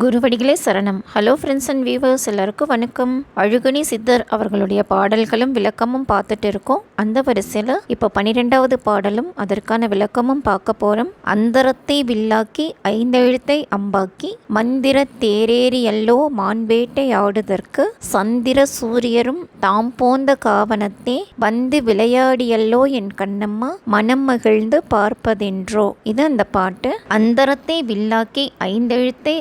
குருவடிகளே சரணம். Hello friends and viewers எல்லாருக்கும் வணக்கம். அழுகுனி சித்தர் அவர்களுடைய பாடல்களும் விளக்கமும் பார்த்துட்டு இருக்கோம். அந்த வரிசையில் இப்போ பன்னிரெண்டாவது பாடலும் அதற்கான விளக்கமும் பார்க்க போகிறோம் அந்தரத்தை வில்லாக்கி ஐந்தெழுத்தை அம்பாக்கி மந்திர தேரேறி எல்லோ மான்வேட்டை ஆடுதற்கு சந்திர சூரியரும் தாம் போந்த காவனத்தே வந்து விளையாடியல்லோ என் கண்ணம்மா மனம் மகிழ்ந்து பார்ப்பதென்றோ. இது அந்த பாட்டு. அந்தரத்தை வில்லாக்கி ஐந்தெழுத்தை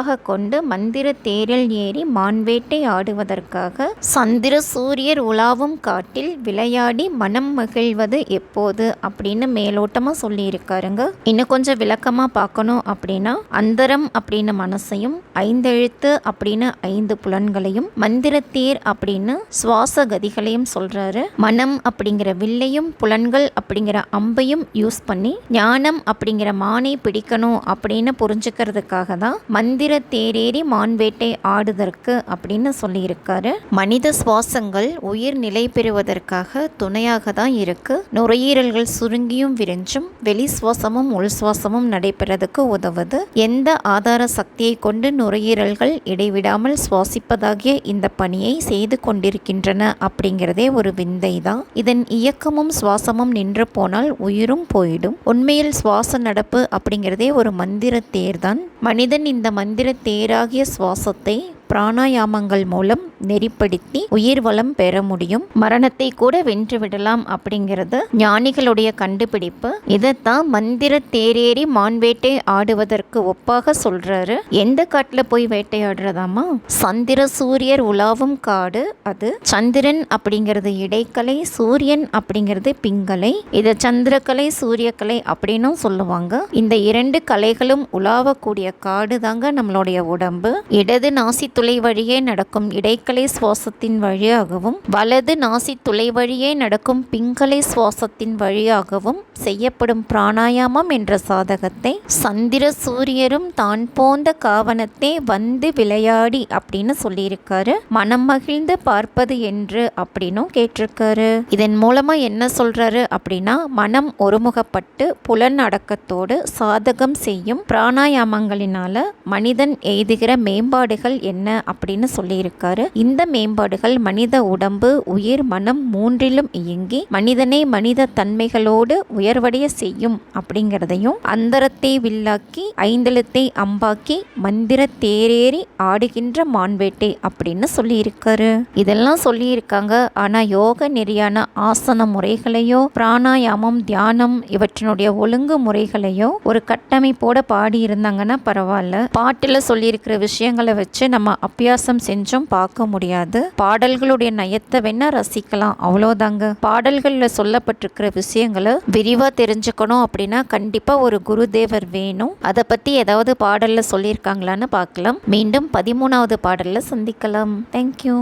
அம்பாக கொண்டு மந்திர தேரில் ஏறி மான்வேட்டை ஆடுவதற்காக சந்திர சூரியர் உலாவும் காட்டில் விளையாடி மனம் மகிழ்வது எப்போது அப்படின்னு மேலோட்டமாக சொல்லியிருக்காருங்க. இன்னும் கொஞ்சம் விளக்கமாக பார்க்கணும் அப்படின்னா அந்தரம் அப்படின்னு மனசையும் ஐந்தெழுத்து அப்படின்னு ஐந்து புலன்களையும் மந்திரத்தேர் அப்படின்னு சுவாச கதிகளையும் சொல்றாரு. மனம் அப்படிங்கிற வில்லையும் புலன்கள் அப்படிங்கிற அம்பையும் யூஸ் பண்ணி ஞானம் அப்படிங்கிற மானை பிடிக்கணும் அப்படின்னு புரிஞ்சுக்கிறதுக்காக தான் மந்திர தேரேறி மான்வேட்டை ஆடுதற்கு அப்படின்னு சொல்லியிருக்காரு. மனித சுவாசங்கள் உயிர் நிலை பெறுவதற்காக துணையாக தான் இருக்கு. நுரையீரல்கள் சுருங்கியும் விரிஞ்சும் வெளி சுவாசமும் உள் சுவாசமும் நடைபெறதுக்கு உதவுது. எந்த ஆதார சக்தியை கொண்டு நுரையீரல்கள் இடைவிடாமல் சுவாசிப்பதாகிய இந்த பணியை செய்து கொண்டிருக்கின்றன அப்படிங்கிறதே ஒரு விந்தை தான் இதன் இயக்கமும் சுவாசமும் நின்று போனால் உயிரும் போயிடும். உண்மையில் சுவாச நடப்பு அப்படிங்கிறதே ஒரு மந்திர தேர் தான் மனிதன் இந்த மந்திர மந்திர தேராகிய சுவாசத்தை பிராணாயாமங்கள் மூலம் நெறிப்படுத்தி உயிர் வளம் பெற முடியும். மரணத்தை கூட வென்று விடலாம் அப்படிங்கிறது ஞானிகளுடைய கண்டுபிடிப்பு. இதைத்தான் மந்திர தேரேறி மான்வேட்டை ஆடுவதற்கு ஒப்பாக சொல்றாரு. எந்த காட்டுல போய் வேட்டையாடுறதாமா சந்திர சூரியர் உலாவும் காடு. அது சந்திரன் அப்படிங்கிறது இடைக்கலை சூரியன் அப்படிங்கிறது பிங்கலை. இதை சந்திரக்கலை சூரியக்கலை அப்படின்னும் சொல்லுவாங்க. இந்த இரண்டு கலைகளும் உலாவக்கூடிய காடு தாங்க நம்மளுடைய உடம்பு. இடது நாசி துளை வழியே நடக்கும் இடைக்கலை சுவாசத்தின் வழியாகவும் வலது நாசி துளை வழியே நடக்கும் பிங்கலை சுவாசத்தின் வழியாகவும் செய்யப்படும் பிராணாயாமம் என்ற சாதகத்தை சந்திர சூரியரும் தான் போந்த காவனத்தே வந்து விளையாடி அப்படின்னு சொல்லியிருக்காரு. மனம் மகிழ்ந்து பார்ப்பது என்று அப்படின்னும் கேட்டிருக்காரு. இதன் மூலமா என்ன சொல்றாரு அப்படின்னா மனம் ஒருமுகப்பட்டு புலன் அடக்கத்தோடு சாதகம் செய்யும் பிராணாயாமங்களினால மனிதன் எய்துகிற மேம்பாடுகள் என்ன என்ன அப்படின்னு சொல்லியிருக்காரு. இந்த மேம்பாடுகள் மனித உடம்பு உயிர் மனம் மூன்றிலும் இயங்கி மனிதனை மனித தன்மைகளோடு உயர்வடைய செய்யும் அப்படிங்கிறதையும் அந்தரத்தை வில்லாக்கி ஐந்தெழுத்தை அம்பாக்கி மந்திர தேரேறி ஆடுகின்ற மான்வேட்டை அப்படின்னு சொல்லியிருக்காரு. இதெல்லாம் சொல்லியிருக்காங்க. ஆனா யோக நெறியான ஆசன முறைகளையோ பிராணாயாமம் தியானம் இவற்றினுடைய ஒழுங்கு முறைகளையோ ஒரு கட்டமைப்போட பாடி இருந்தாங்கன்னா பரவாயில்ல. பாட்டில் சொல்லியிருக்கிற விஷயங்களை வச்சு நம்ம அபியாசம் செஞ்சும் பார்க்க முடியாது. பாடல்களுடைய நயத்தை வேணா ரசிக்கலாம். அவ்வளோதாங்க பாடல்களில் சொல்லப்பட்டிருக்கிற விஷயங்களை விரிவாக தெரிஞ்சுக்கணும் அப்படின்னா கண்டிப்பாக ஒரு குருதேவர் வேணும். அதை பற்றி ஏதாவது பாடலில் சொல்லியிருக்காங்களான்னு பார்க்கலாம். மீண்டும் பதிமூணாவது பாடலில் சந்திக்கலாம். தேங்க்யூ